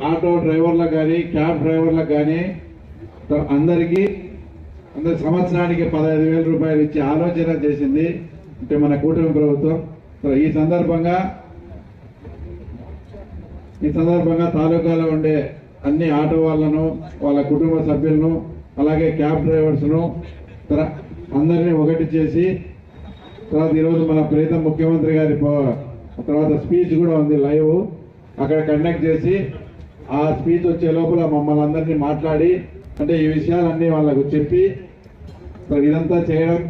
Auto డ్రైవర్లకు కానీ cab డ్రైవర్లకు కానీ అందరికీ అందరి సంవత్సరానికి పదహైదు వేల రూపాయలు ఇచ్చే ఆలోచన చేసింది అంటే మన కూటమి ప్రభుత్వం. ఈ సందర్భంగా ఈ సందర్భంగా తాలూకాలో ఉండే అన్ని ఆటో వాళ్ళను వాళ్ళ కుటుంబ సభ్యులను అలాగే క్యాబ్ డ్రైవర్స్ను అందరినీ ఒకటి చేసి తర్వాత ఈరోజు మన ప్రీతం ముఖ్యమంత్రి గారి పో- తర్వాత స్పీచ్ కూడా ఉంది లైవ్. అక్కడ కండక్ట్ చేసి ఆ స్పీచ్ వచ్చే లోపల మమ్మల్ని అందరినీ మాట్లాడి అంటే ఈ విషయాలన్నీ వాళ్ళకు చెప్పి ఇదంతా చేయడం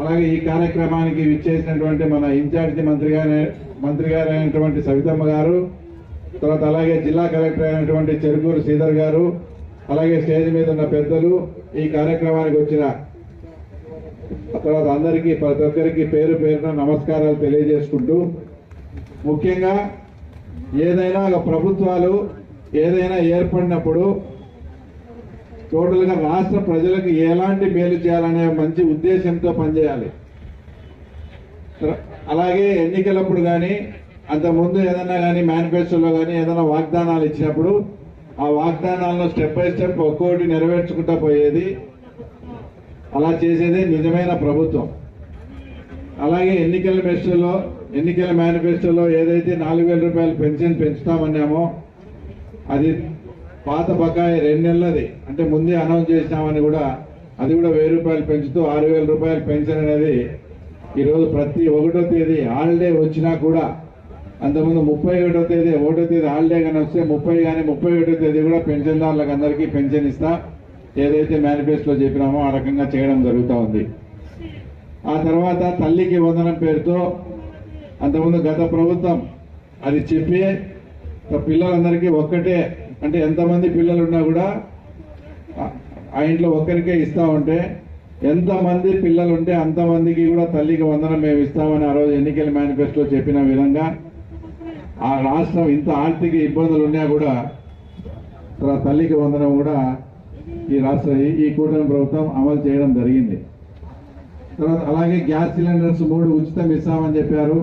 అలాగే ఈ కార్యక్రమానికి విచ్చేసినటువంటి మన ఇన్ఛార్జి మంత్రి గారి మంత్రి గారు అయినటువంటి సవితమ్మ గారు తర్వాత అలాగే జిల్లా కలెక్టర్ అయినటువంటి చెరుకూరు శ్రీధర్ గారు అలాగే స్టేజ్ మీద ఉన్న పెద్దలు ఈ కార్యక్రమానికి వచ్చిన తర్వాత అందరికీ ప్రతి ఒక్కరికి పేరు పేరున నమస్కారాలు తెలియజేసుకుంటూ ముఖ్యంగా ఏదైనా ఒక ప్రభుత్వాలు ఏదైనా ఏర్పడినప్పుడు టోటల్గా రాష్ట్ర ప్రజలకు ఎలాంటి మేలు చేయాలనే మంచి ఉద్దేశంతో పనిచేయాలి. అలాగే ఎన్నికలప్పుడు కానీ అంతకుముందు ఏదైనా కానీ మేనిఫెస్టోలో కానీ ఏదైనా వాగ్దానాలు ఇచ్చినప్పుడు ఆ వాగ్దానాలను స్టెప్ బై స్టెప్ ఒక్కోటి నెరవేర్చుకుంటా పోయేది అలా చేసేదే నిజమైన ప్రభుత్వం. అలాగే ఎన్నికల మెస్టుల్లో ఎన్నికల మేనిఫెస్టోలో ఏదైతే నాలుగు వేల రూపాయలు పెన్షన్ పెంచుతామన్నామో అది పాత బకాయి రెండు నెలలది. అంటే ముందే అనౌన్స్ చేసినామని కూడా అది కూడా వెయ్యి రూపాయలు పెంచుతూ ఆరు వేల రూపాయలు పెన్షన్ అనేది ఈరోజు ప్రతి ఒకటో తేదీ హాలిడే వచ్చినా కూడా అంతకుముందు ముప్పై ఒకటో తేదీ ఒకటో తేదీ హాలిడే కానీ వస్తే ముప్పై కానీ ముప్పై ఒకటో తేదీ కూడా పెన్షన్దారులకు అందరికీ పెన్షన్ ఇస్తా ఏదైతే మేనిఫెస్టోలో చెప్పినామో ఆ రకంగా చేయడం జరుగుతూ ఉంది. ఆ తర్వాత తల్లికి వందనం పేరుతో అంతకుముందు గత ప్రభుత్వం అది చెప్పి పిల్లలందరికీ ఒక్కటే అంటే ఎంతమంది పిల్లలు ఉన్నా కూడా ఆ- ఇంట్లో ఒక్కరికే ఇస్తా ఉంటే ఎంతమంది పిల్లలు ఉంటే అంతమందికి కూడా తల్లికి వందనం మేము ఇస్తామని ఆ రోజు ఎన్నికల మేనిఫెస్టో చెప్పిన విధంగా ఆ రాష్ట్రం ఇంత ఆర్థిక ఇబ్బందులు ఉన్నా కూడా తర్వాత తల్లికి వందనం కూడా ఈ రాష్ట్ర ఈ- ఈ కూటమి ప్రభుత్వం అమలు చేయడం జరిగింది. తర్వాత అలాగే గ్యాస్ సిలిండర్స్ మూడు ఉచితం ఇస్తామని చెప్పారు.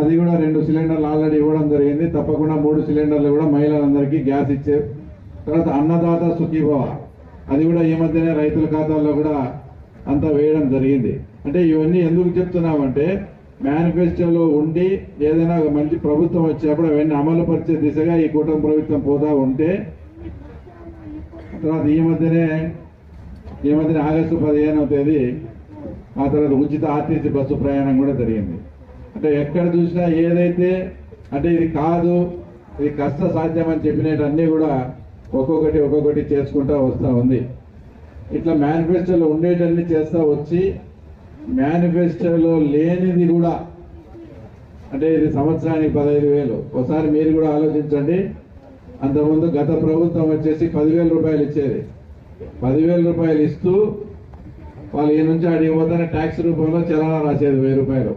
అది కూడా రెండు సిలిండర్లు ఆల్రెడీ ఇవ్వడం జరిగింది. తప్పకుండా మూడు సిలిండర్లు కూడా మహిళలందరికీ గ్యాస్ ఇచ్చే తర్వాత అన్నదాత సుఖీభవ. అది కూడా ఈ మధ్యనే రైతుల ఖాతాల్లో కూడా అంతా వేయడం జరిగింది. అంటే ఇవన్నీ ఎందుకు చెప్తున్నామంటే మేనిఫెస్టోలో ఉండి ఏదైనా మంచి ప్రభుత్వం వచ్చినప్పుడు అవన్నీ అమలు పరిచే దిశగా ఈ కూటమి ప్రభుత్వం పోతా ఉంటే తర్వాత ఈ మధ్యనే ఈ మధ్యన ఆగస్టు పదిహేనవ తేదీ ఆ తర్వాత ఉచిత ఆర్టీసీ బస్సు ప్రయాణం కూడా జరిగింది. అంటే ఎక్కడ చూసినా ఏదైతే అంటే ఇది కాదు ఇది కష్ట సాధ్యం అని చెప్పినవన్నీ కూడా ఒక్కొక్కటి ఒక్కొక్కటి చేసుకుంటా వస్తూ ఉంది. ఇట్లా మేనిఫెస్టోలో ఉండేటన్ని చేస్తూ వచ్చి మేనిఫెస్టోలో లేనిది కూడా అంటే ఇది సంవత్సరానికి పదహైదు వేలు. ఒకసారి మీరు కూడా ఆలోచించండి. అంతకుముందు గత ప్రభుత్వం వచ్చేసి పదివేల రూపాయలు ఇచ్చేది. పదివేల రూపాయలు ఇస్తూ వాళ్ళు ఈ నుంచి అడిగి పోతానే ట్యాక్స్ రూపంలో చలనా రాసేది వెయ్యి రూపాయలు.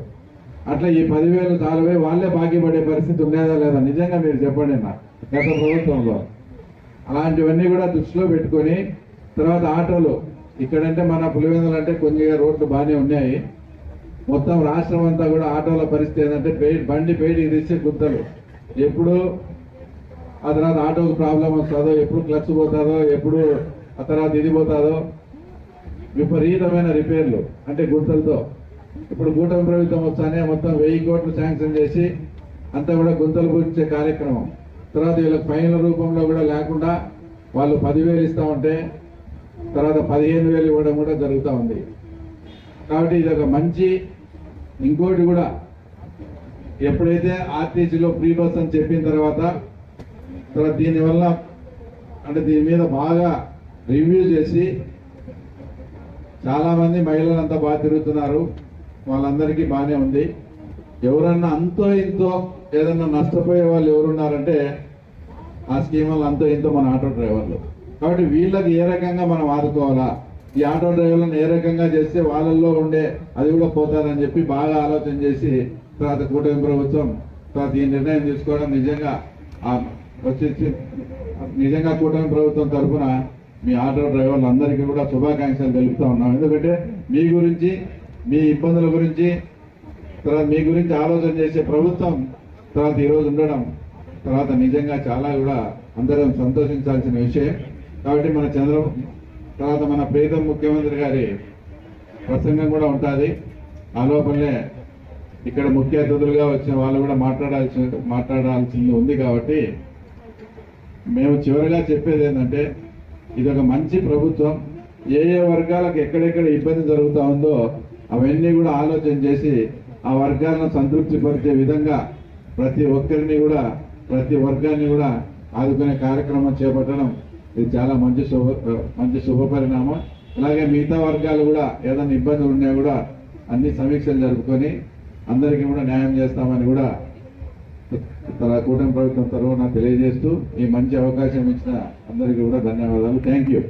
అట్లా ఈ పదివేలు చాలవే వాళ్ళే బాకీపడే పరిస్థితి ఉండేదా లేదా? నిజంగా మీరు చెప్పండి నా గత ప్రభుత్వంలో. అలాంటివన్నీ కూడా దృష్టిలో పెట్టుకొని తర్వాత ఆటోలు. ఇక్కడంటే మన పులివెందులు అంటే కొద్దిగా రోడ్లు బాగానే ఉన్నాయి. మొత్తం రాష్ట్రం అంతా కూడా ఆటోల పరిస్థితి ఏంటంటే పెయి- బండి బయటికి తీసే గుద్దలు ఎప్పుడు ఆ తర్వాత ఆటోకి ప్రాబ్లం వస్తుందో ఎప్పుడు క్లచ్ పోతుందో ఎప్పుడు ఆ తర్వాత ఇది పోతుందో విపరీతమైన రిపేర్లు అంటే గుంతలతో. ఇప్పుడు కూటమి ప్రభుత్వం వస్తానే మొత్తం వెయ్యి కోట్లు శాంక్షన్ చేసి అంతా కూడా గుంతలు పూర్చే కార్యక్రమం. తర్వాత వీళ్ళకి ఫైన్ల రూపంలో కూడా లేకుండా వాళ్ళు పదివేలు ఇస్తా ఉంటే తర్వాత పదిహేను వేలు ఇవ్వడం కూడా జరుగుతూ ఉంది. కాబట్టి ఇది ఒక మంచి ఇంకోటి కూడా. ఎప్పుడైతే ఆర్టీసీలో ఫ్రీ బస్ అని చెప్పిన తర్వాత తర్వాత దీనివల్ల అంటే దీని మీద బాగా రివ్యూ చేసి చాలామంది మహిళలు అంతా బాగా తిరుగుతున్నారు. వాళ్ళందరికీ బాగానే ఉంది. ఎవరన్నా అంతో ఇంతో ఏదన్నా నష్టపోయే వాళ్ళు ఎవరున్నారంటే ఆ స్కీమ్ వల్ల అంతో ఇంతో మన ఆటో డ్రైవర్లు. కాబట్టి వీళ్ళకి ఏ రకంగా మనం ఆదుకోవాలా? ఈ ఆటో డ్రైవర్లను ఏ రకంగా చేస్తే వాళ్ళల్లో ఉండే అది కూడా పోతారని చెప్పి బాగా ఆలోచన చేసి తర్వాత కూటమి ప్రభుత్వం తర్వాత ఈ నిర్ణయం తీసుకోవడం నిజంగా వచ్చేసి నిజంగా కూటమి ప్రభుత్వం తరఫున మీ ఆటో డ్రైవర్లు అందరికీ కూడా శుభాకాంక్షలు తెలుపుతా ఉన్నాం. ఎందుకంటే మీ గురించి మీ ఇబ్బందుల గురించి తర్వాత మీ గురించి ఆలోచన చేసే ప్రభుత్వం తర్వాత ఈరోజు ఉండడం తర్వాత నిజంగా చాలా కూడా అందరం సంతోషించాల్సిన విషయం. కాబట్టి మన చంద్ర తర్వాత మన ప్రీతం ముఖ్యమంత్రి గారి ప్రసంగం కూడా ఉంటుంది. ఆ లోపలనే ఇక్కడ ముఖ్య అతిథులుగా వచ్చిన వాళ్ళు కూడా మాట్లాడాల్సి మాట్లాడాల్సింది ఉంది కాబట్టి మేము చివరిగా చెప్పేది ఏంటంటే ఇది ఒక మంచి ప్రభుత్వం. ఏ ఏ వర్గాలకు ఎక్కడెక్కడ ఇబ్బంది జరుగుతూ ఉందో అవన్నీ కూడా ఆలోచన చేసి ఆ వర్గాలను సంతృప్తి పరిచే విధంగా ప్రతి ఒక్కరిని కూడా ప్రతి వర్గాన్ని కూడా ఆదుకునే కార్యక్రమం చేపట్టడం ఇది చాలా మంచి శుభ మంచి శుభ పరిణామం. అలాగే మిగతా వర్గాలు కూడా ఏదైనా ఇబ్బందులు ఉన్నా కూడా అన్ని సమీక్షలు జరుపుకొని అందరికీ కూడా న్యాయం చేస్తామని కూడా కూటమి ప్రభుత్వం తరఫున తెలియజేస్తూ ఈ మంచి అవకాశం ఇచ్చిన అందరికీ కూడా ధన్యవాదాలు. Thank you